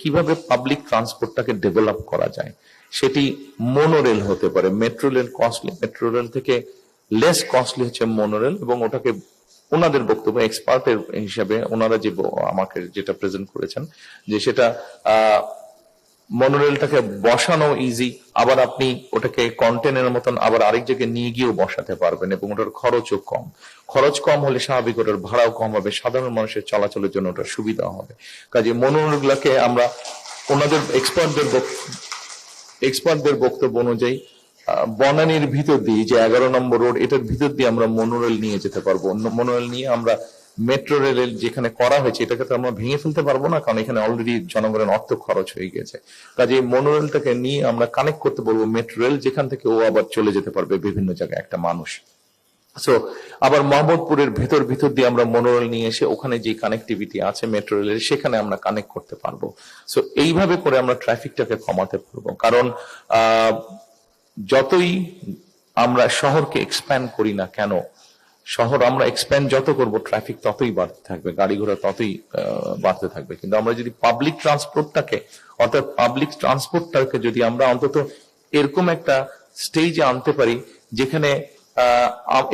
কীভাবে public ট্রান্সপোর্টটাকে develop করা যায়? সেটি মনোরেল হতে পারে। Metro rail costly metro rail থেকে লেস কস্টলি হচ্ছে মনোরেল এবং ওটাকে ওনাদের বক্তব্য এক্সপার্টের হিসাবে ওনারা যে আমাকে যেটা প্রেজেন্ট করেছেন, যে সেটা মনোরেলটাকে বসানো ইজি আবার আপনি ওটাকে কন্টেনের মতন আবার আরেক জায়গায় নিয়ে গিয়েও বসাতে পারবেন এবং ওটার খরচও কম। খরচ কম হলে স্বাভাবিক ওটার ভাড়াও কম হবে, সাধারণ মানুষের চলাচলের জন্য ওটা সুবিধা হবে। কাজে মনোরেলগুলোকে আমরা ওনাদের এক্সপার্টদের এক্সপার্টদের বক্তব্য অনুযায়ী বনানীর ভিতর দিয়ে, যে এগারো নম্বর রোড, এটার ভিতর দিয়ে আমরা মনোরেল নিয়ে যেতে পারব। মনোরেল নিয়ে আমরা মেট্রো রেলের যেখানে করা হয়েছে, এটাকে তো আমরা ভেঙে ফেলতে পারব না, কারণ এখানে অলরেডি জনগণের অর্থ খরচ হয়ে গেছে কাজে মনোরেলটাকে নিয়ে আমরা কানেক্ট করতে বলব মেট্রো রেল, যেখান থেকে ও আবার চলে যেতে পারবে বিভিন্ন জায়গায় একটা মানুষ। সো আবার মোহাম্মদপুরের ভেতর ভিতর দিয়ে আমরা মনোরেল নিয়ে এসে ওখানে যে কানেক্টিভিটি আছে মেট্রো রেলের, সেখানে আমরা কানেক্ট করতে পারব। সো এইভাবে করে আমরা ট্রাফিকটাকে কমাতে পারব। কারণ যতই আমরা শহরকে এক্সপ্যান্ড করি না কেন শহর আমরা এক্সপ্যান্ড যত করব ট্রাফিক ততই বাড়তে থাকবে গাড়ি ঘোড়া ততই বাড়তে থাকবে। কিন্তু আমরা যদি পাবলিক ট্রান্সপোর্টটাকে অর্থাৎ পাবলিক ট্রান্সপোর্টটাকে যদি আমরা অন্তত এরকম একটা স্টেজে আনতে পারি, যেখানে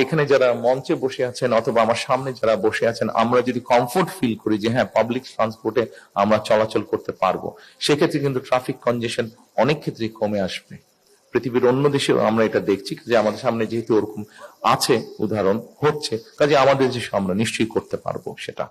এখানে যারা মঞ্চে বসে আছেন অথবা আমার সামনে যারা বসে আছেন, আমরা যদি কমফোর্ট ফিল করি যে হ্যাঁ পাবলিক ট্রান্সপোর্টে আমরা চলাচল করতে পারব, সেক্ষেত্রে কিন্তু ট্রাফিক কনজেশন অনেক ক্ষেত্রেই কমে আসবে। পৃথিবীর অন্য দেশেও আমরা এটা দেখছি যে আমাদের সামনে যেহেতু ওরকম আছে, উদাহরণ হচ্ছে, কাজে আমাদের দেশে আমরা নিশ্চয়ই করতে পারব সেটা।